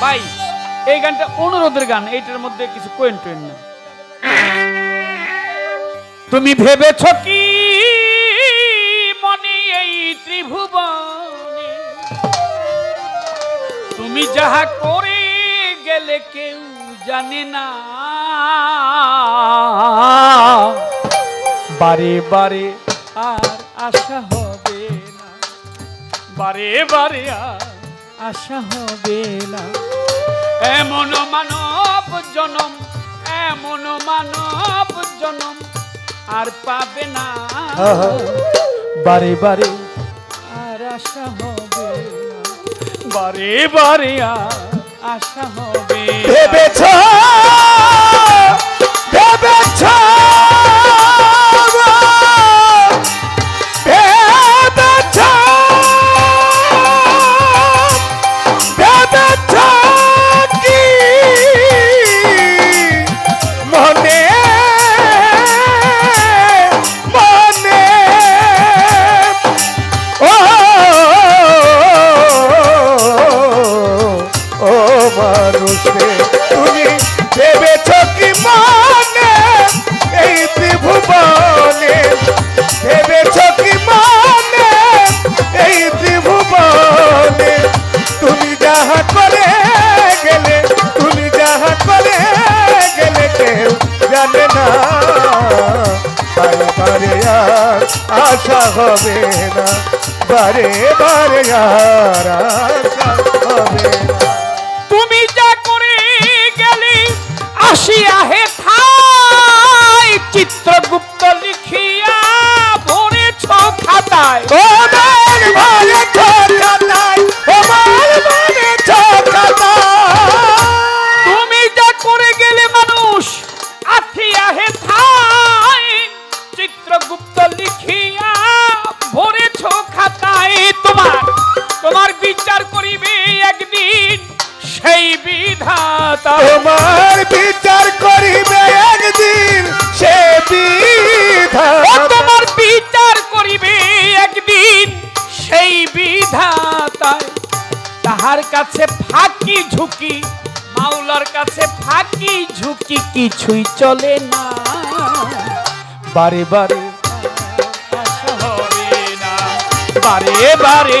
ভাই এই গানটা অনুরোধের গান এইটার মধ্যে কিছু কোয়েন টোয়েন না তুমি ভেবেছ কি? মনে এই ত্রিভুবনে। তুমি যাহা করে গেলে কেউ জানে না। বারে বারে আর আশা বারে বারে আশা হবে না। এমন মানব জনম এমন মানব জনম আর পাবে না। বারে বারে আর আশা হবে না। বারে বারে আর আশা হবে ভেবেছ? মানুষে তুমি ভেবেছ কি মানে? এই ত্রিভুবনে ভেবেছ কি মানে? এই ত্রিভুবনে তুমি যাহা করে গেলে, তুমি যাহা করে গেলে কেউ জানে না। বারে আর আশা হবে না। বারে বারে আশা হবে না। আসিয়া হে ঠাই চিত্রগুপ্ত লিখিয়া ভরেছ খাতায়। তুমি যা করে গেলে মানুষ আথিয়া হে ঠাই চিত্রগুপ্ত লিখিয়া ভরেছ খাতায়। তোমার তোমার বিচার করিবে একদিন সেই বিধাতা। কাছে ফাঁকি ঝুঁকি, মাওলার কাছে ফাঁকি ঝুঁকি কিছুই চলে না। বারে বারে না, বারে বারে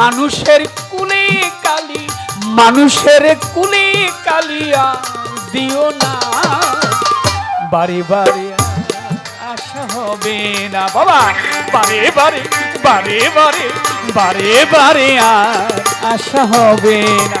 মানুষের কুলে কালি, মানুষের কুলে কালিয়া দিও না। বারে বারে আশা হবে না বাবা। বারে বারে বারে বারে বারে বারে আর আশা হবে না।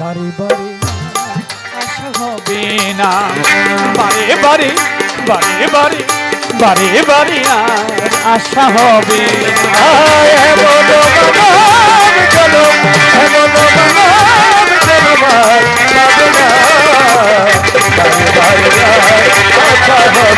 বারে বারে আশা হবে না। বারে বারে বারে বারে বারে বারে আশা হবে আশা হবে